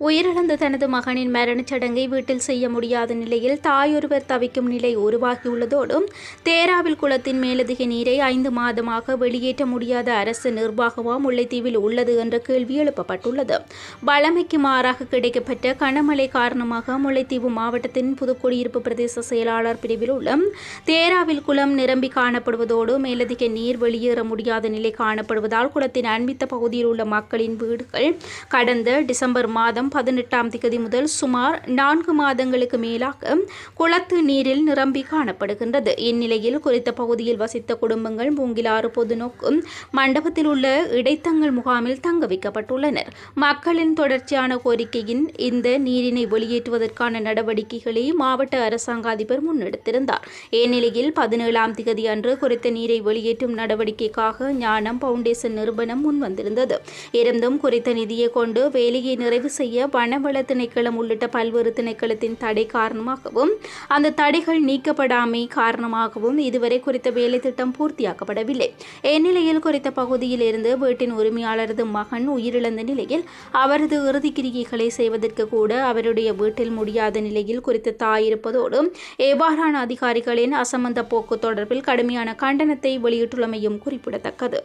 உயிரிழந்த தனது மகனின் மரணச் சடங்கை வீட்டில் செய்ய முடியாத நிலையில் தாயொருவர் தவிக்கும் நிலை உருவாகியுள்ளதோடு தேராவில் குளத்தின் மேலதிக நீரை ஐந்து மாதமாக வெளியேற்ற முடியாத அரசு நிர்வாகமா முல்லைத்தீவில் உள்ளது என்ற கேள்வி எழுப்பப்பட்டுள்ளது. வளமைக்கு மாறாக கிடைக்கப்பட்ட கனமழை காரணமாக முல்லைத்தீவு மாவட்டத்தின் புதுக்குடியிருப்பு பிரதேச செயலாளர் பிரிவில் உள்ள தேராவில் குளம் நிரம்பி காணப்படுவதோடு மேலதிக நீர் வெளியேற முடியாத நிலை காணப்படுவதால் குளத்தின் அண்மித்த பகுதியில் உள்ள மக்களின் வீடுகள் கடந்த டிசம்பர் மாதம் பதினெட்டாம் திகதி முதல் சுமார் நான்கு மாதங்களுக்கு மேலாக குளத்து நீரில் நிரம்பி காணப்படுகின்றது. இந்நிலையில் குறித்த பகுதியில் வசித்த குடும்பங்கள் மூங்கிலாறு பொதுநோக்கும் மண்டபத்தில் உள்ள இடைத்தங்கள் முகாமில் தங்க வைக்கப்பட்டுள்ளனர். மக்களின் தொடர்ச்சியான கோரிக்கையின் இந்த நீரினை வெளியேற்றுவதற்கான நடவடிக்கைகளை மாவட்ட அரசாங்க அதிபர் முன்னெடுத்திருந்தார். இந்நிலையில் பதினேழாம் திகதி அன்று குறித்த நீரை வெளியேற்றும் நடவடிக்கைக்காக ஞானம் பவுண்டேஷன் நிறுவனம் முன்வந்திருந்தது. இருந்தும் குறித்த நிதியை கொண்டு வேலையை நிறைவு செய்ய வனவள திணைக்களம் உள்ளிட்ட பல்வேறு திணைக்களத்தின் தடை காரணமாகவும் அந்த தடைகள் நீக்கப்படாமை காரணமாகவும் இதுவரை குறித்த வேலை திட்டம் பூர்த்தியாக்கப்படவில்லை. இந்நிலையில் குறித்த பகுதியில் இருந்து வீட்டின் உரிமையாளரது மகன் உயிரிழந்த நிலையில் அவரது இறுதிக்கிரிகைகளை செய்வதற்கு கூட அவருடைய வீட்டில் முடியாத நிலையில் குறித்த தாய் இருப்பதோடு எவ்வாறான அதிகாரிகளின் அசமந்த போக்கு தொடர்பில் கடுமையான கண்டனத்தை வெளியிட்டுள்ளமையும் குறிப்பிடத்தக்கது.